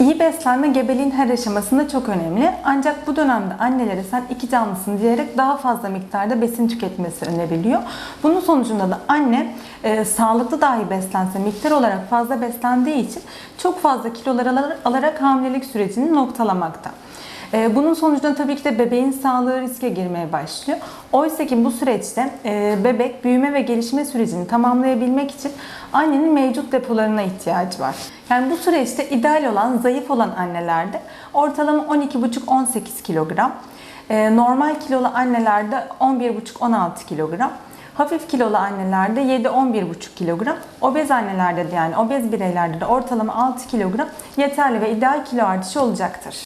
İyi beslenme gebeliğin her aşamasında çok önemli. Ancak bu dönemde annelere sen iki canlısın diyerek daha fazla miktarda besin tüketmesi öneriliyor. Bunun sonucunda da anne e, sağlıklı dahi beslense miktar olarak fazla beslendiği için çok fazla kilolar alar- alarak hamilelik sürecini noktalamakta. E, Bunun sonucunda tabii ki de bebeğin sağlığı riske girmeye başlıyor. Oysa ki bu süreçte e, bebek büyüme ve gelişme sürecini tamamlayabilmek için annenin mevcut depolarına ihtiyacı var. Yani bu süreçte ideal olan zayıf olan annelerde ortalama 12,5-18 kilogram, e, normal kilolu annelerde 11,5-16 kilogram, Hafif kilolu annelerde 7-11,5 kilogram, obez annelerde de yani obez bireylerde de ortalama 6 kilogram yeterli ve ideal kilo artışı olacaktır.